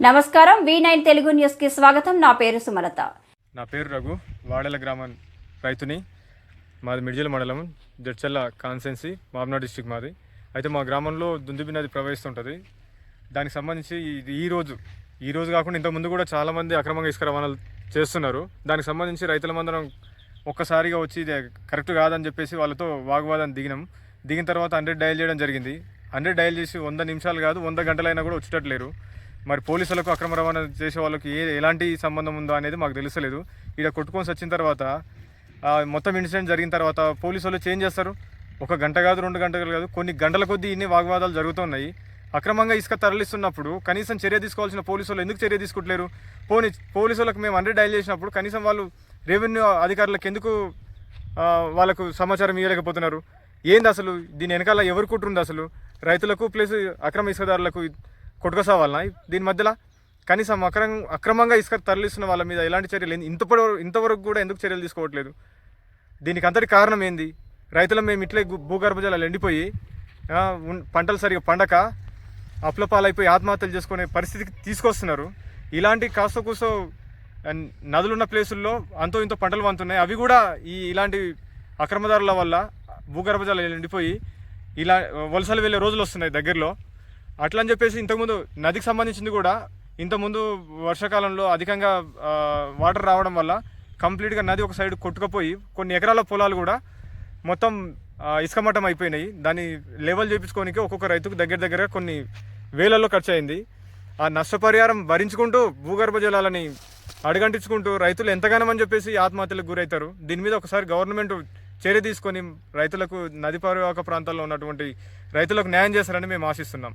నమస్కారం V nine Telugu న్యూస్కి స్వాగతం. నా పేరు సుమలత. నా పేరు రఘు. వాడెల గ్రామం రైతుని. మాది మిడిజల మండలం జడ్చల్ల కాన్సెన్సీ మామ్నా డిస్టిక్ మాది. అయితే మా గ్రామంలో దుందుబి నది ప్రవహిస్తుంటుంది. దానికి సంబంధించి ఇది ఈ రోజు ఈ రోజు కాకుండా ఇంతకుముందు కూడా చాలామంది అక్రమంగా ఇసుక రవాణాలు చేస్తున్నారు. దానికి సంబంధించి రైతులమందరం ఒక్కసారిగా వచ్చి ఇది కరెక్ట్ కాదని చెప్పేసి వాళ్ళతో వాగ్వాదం దిగినాం. దిగిన తర్వాత హండ్రెడ్ డయల్ చేయడం జరిగింది. హండ్రెడ్ డయల్ చేసి వంద నిమిషాలు కాదు వంద గంటలైనా కూడా వచ్చేటట్లేరు. మరి పోలీసులకు అక్రమ రవాణా చేసే వాళ్ళకి ఏ ఎలాంటి సంబంధం ఉందో అనేది మాకు తెలుసలేదు ఇక్కడ కొట్టుకొని వచ్చిన తర్వాత మొత్తం ఇన్సిడెంట్ జరిగిన తర్వాత పోలీసు వాళ్ళు చేంజ్ చేస్తారు. ఒక గంట కాదు రెండు గంటలు కాదు కొన్ని గంటల కొద్దీ ఇన్ని వాగ్వాదాలు జరుగుతున్నాయి అక్రమంగా ఇసుక తరలిస్తున్నప్పుడు కనీసం చర్య తీసుకోవాల్సిన పోలీసులు ఎందుకు చర్య తీసుకుంటలేరు? పోనీ పోలీసులకు మేము అండర్ డైల్ చేసినప్పుడు కనీసం వాళ్ళు రెవెన్యూ అధికారులకు ఎందుకు వాళ్ళకు సమాచారం ఇవ్వలేకపోతున్నారు? ఏంది అసలు? దీని వెనకాల ఎవరు కుట్రుంది అసలు? రైతులకు ప్లస్ అక్రమ ఇసుకదారులకు కొట్టుకొసావాలనా? దీని మధ్యలో కనీసం అక్రమ అక్రమంగా ఇసుక తరలిస్తున్న వాళ్ళ మీద ఎలాంటి చర్యలు ఏంది? ఇంతవరకు ఇంతవరకు కూడా ఎందుకు చర్యలు తీసుకోవట్లేదు? దీనికి అంతటి కారణం ఏంది? రైతులు మేము ఇట్లే భూగర్భజలాలు భూగర్భ జలాలు ఎండిపోయి పంటలు సరిగా పండక అప్లపాలైపోయి ఆత్మహత్యలు చేసుకునే పరిస్థితికి తీసుకొస్తున్నారు. ఇలాంటి కాస్త కూసో నదులున్న ప్లేసుల్లో అంతో ఇంతో పంటలు వంతున్నాయి అవి కూడా ఈ ఇలాంటి అక్రమదారుల వల్ల భూగర్భ జలాలు ఎండిపోయి ఇలా వలసలు వెళ్ళే రోజులు వస్తున్నాయి దగ్గరలో. అట్లా అని చెప్పేసి ఇంతకుముందు నదికి సంబంధించింది కూడా ఇంతకుముందు వర్షాకాలంలో అధికంగా వాటర్ రావడం వల్ల కంప్లీట్గా నది ఒక సైడ్ కొట్టుకుపోయి కొన్ని ఎకరాల పొలాలు కూడా మొత్తం ఆ, ఇసుక మట్టం అయిపోయినాయి. దాన్ని లెవెల్ చేయించుకోనికి ఒక్కొక్క రైతుకు దగ్గర దగ్గర కొన్ని వేలల్లో ఖర్చు అయింది ఆ నష్టపరిహారం భరించుకుంటూ భూగర్భ జలాలని అడుగంటించుకుంటూ రైతులు ఎంతగానమని చెప్పేసి ఆత్మహత్యలకు గురవుతారు. దీని మీద ఒకసారి గవర్నమెంట్ చర్య తీసుకొని రైతులకు నది పరివాహక ప్రాంతాల్లో ఉన్నటువంటి రైతులకు న్యాయం చేస్తారని మేము ఆశిస్తున్నాం.